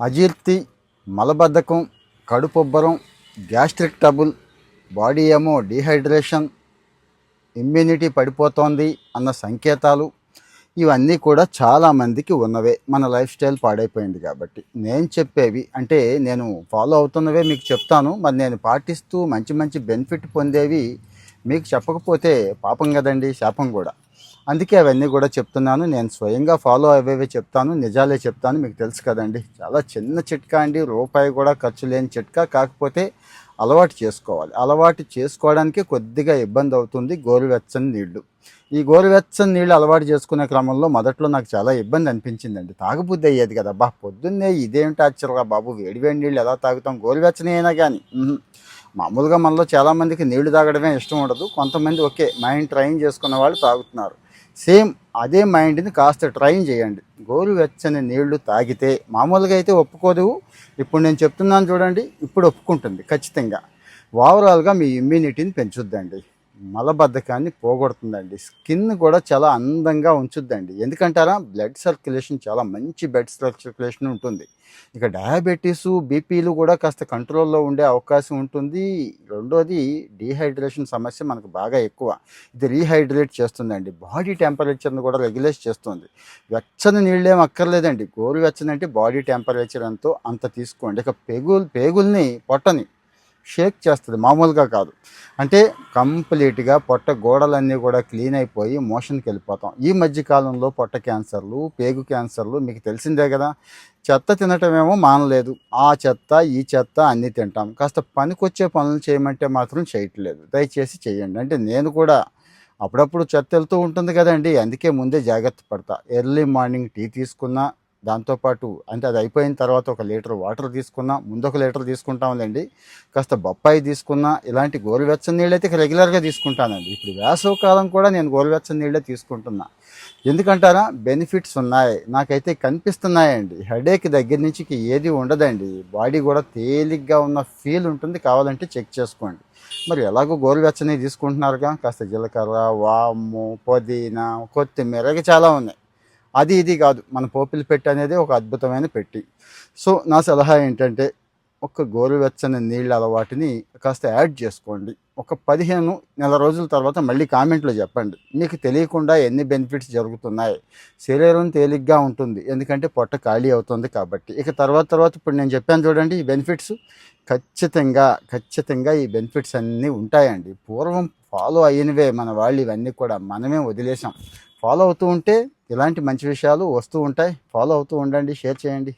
అజీర్తి మలబద్ధకం కడుపుబ్బరం గ్యాస్ట్రిక్ ట్రబుల్ బాడీ ఏమో డీహైడ్రేషన్ ఇమ్యూనిటీ పడిపోతోంది అన్న సంకేతాలు ఇవన్నీ కూడా చాలామందికి ఉన్నవే. మన లైఫ్ స్టైల్ పాడైపోయింది కాబట్టి. నేను చెప్పేవి అంటే నేను ఫాలో అవుతున్నవే మీకు చెప్తాను. మరి నేను పాటిస్తూ మంచి మంచి బెనిఫిట్ పొందేవి మీకు చెప్పకపోతే పాపం కదండి శాపం కూడా. అందుకే అవన్నీ కూడా చెప్తున్నాను. నేను స్వయంగా ఫాలో అయ్యేవే చెప్తాను. నిజాలే చెప్తాను. మీకు తెలుసు కదండి. చాలా చిన్న చిట్కా అండి. రూపాయి కూడా ఖర్చు లేని చిట్కా. కాకపోతే అలవాటు చేసుకోవాలి. అలవాటు చేసుకోవడానికి కొద్దిగా ఇబ్బంది అవుతుంది గోరువెచ్చని నీళ్ళు. ఈ గోరువెచ్చని నీళ్ళు అలవాటు చేసుకునే క్రమంలో మొదట్లో నాకు చాలా ఇబ్బంది అనిపించిందండి. తాగబుద్ధి అయ్యేది కదా బా. పొద్దున్నే ఇదేమిటి ఆశ్చర్యగా బాబు. వేడివేడి నీళ్ళు ఎలా తాగుతాం? గోరువెచ్చని అయినా కానీ మామూలుగా మనలో చాలామందికి నీళ్ళు తాగడమే ఇష్టం ఉండదు. కొంతమంది ఓకే. మైండ్ ట్రైన్ చేసుకున్న వాళ్ళు తాగుతున్నారు. సేమ్ అదే మైండ్ని కాస్త ట్రైన్ చేయండి. గోరువెచ్చని నీళ్ళు తాగితే మామూలుగా అయితే ఒప్పుకోదు. ఇప్పుడు నేను చెప్తున్నాను చూడండి ఇప్పుడు ఒప్పుకుంటుంది ఖచ్చితంగా. ఓవరాల్గా మీ ఇమ్యూనిటీని పెంచుద్దండి. మలబద్ధకాన్ని పోగొడుతుందండి. స్కిన్ కూడా చాలా అందంగా ఉంచుద్దండి. ఎందుకంటారా? బ్లడ్ సర్క్యులేషన్ చాలా మంచి బ్లడ్ సర్క్యులేషన్ ఉంటుంది. ఇక డయాబెటీస్ బీపీలు కూడా కాస్త కంట్రోల్లో ఉండే అవకాశం ఉంటుంది. రెండోది డీహైడ్రేషన్ సమస్య మనకు బాగా ఎక్కువ. ఇది రీహైడ్రేట్ చేస్తుందండి. బాడీ టెంపరేచర్ని కూడా రెగ్యులేట్ చేస్తుంది. వెచ్చని నీళ్ళేం అక్కర్లేదండి. గోరువెచ్చని అంటే బాడీ టెంపరేచర్ ఎంతో అంత తీసుకోండి. ఇక పేగులు పేగుల్ని పొట్టని షేక్ చేస్తుంది మామూలుగా కాదు. అంటే కంప్లీట్గా పొట్ట గోడలన్నీ కూడా క్లీన్ అయిపోయి మోషన్కి వెళ్ళిపోతాం. ఈ మధ్య కాలంలో పొట్ట క్యాన్సర్లు పేగు క్యాన్సర్లు మీకు తెలిసిందే కదా. చెత్త తినటమేమో మానలేదు. ఆ చెత్త ఈ చెత్త అన్నీ తింటాం. కాస్త పనికొచ్చే పనులు చేయమంటే మాత్రం చేయట్లేదు. దయచేసి చేయండి. అంటే నేను కూడా అప్పుడప్పుడు చెత్త వెళ్తూ ఉంటుంది కదండి. అందుకే ముందే జాగ్రత్త పడతా. ఎర్లీ మార్నింగ్ టీ తీసుకున్నా దాంతోపాటు అంటే అది అయిపోయిన తర్వాత ఒక లీటర్ వాటర్ తీసుకున్నా ముందు ఒక లీటర్ తీసుకుంటాంలేండి కాస్త బొప్పాయి తీసుకున్నా ఇలాంటి గోరువెచ్చని నీళ్ళు అయితే రెగ్యులర్గా తీసుకుంటానండి. ఇప్పుడు వేసవ కాలం కూడా నేను గోరువెచ్చని నీళ్ళే తీసుకుంటున్నా. ఎందుకంటారా? బెనిఫిట్స్ ఉన్నాయి. నాకైతే కనిపిస్తున్నాయండి. హెడేక్ దగ్గర నుంచి ఏది ఉండదండి. బాడీ కూడా తేలిగ్గా ఉన్న ఫీల్ ఉంటుంది. కావాలంటే చెక్ చేసుకోండి. మరి ఎలాగో గోరువెచ్చని తీసుకుంటున్నారుగా? కాస్త జీలకర్ర వాము పుదీనా కొత్తిమీర ఇక చాలా ఉన్నాయి. అది ఇది కాదు. మన పోపిలి పెట్టి అనేది ఒక అద్భుతమైన పెట్టి. సో నా సలహా ఏంటంటే ఒక గోరువెచ్చని నీళ్ళ అలవాటుని కాస్త యాడ్ చేసుకోండి. ఒక పదిహేను నెల రోజుల తర్వాత మళ్ళీ కామెంట్లో చెప్పండి. మీకు తెలియకుండా ఎన్ని బెనిఫిట్స్ జరుగుతున్నాయి. శరీరం తేలిగ్గా ఉంటుంది. ఎందుకంటే పొట్ట ఖాళీ అవుతుంది కాబట్టి. ఇక తర్వాత తర్వాత ఇప్పుడు నేను చెప్పాను చూడండి ఈ బెనిఫిట్స్. ఖచ్చితంగా ఖచ్చితంగా ఈ బెనిఫిట్స్ అన్నీ ఉంటాయండి. పూర్వం ఫాలో అయినవే మన వాళ్ళు. ఇవన్నీ కూడా మనమే వదిలేసాం. ఫాలో అవుతూ ఉంటే ఇలాంటి మంచి విషయాలు వస్తూ ఉంటాయి. ఫాలో అవుతూ ఉండండి షేర్ చేయండి.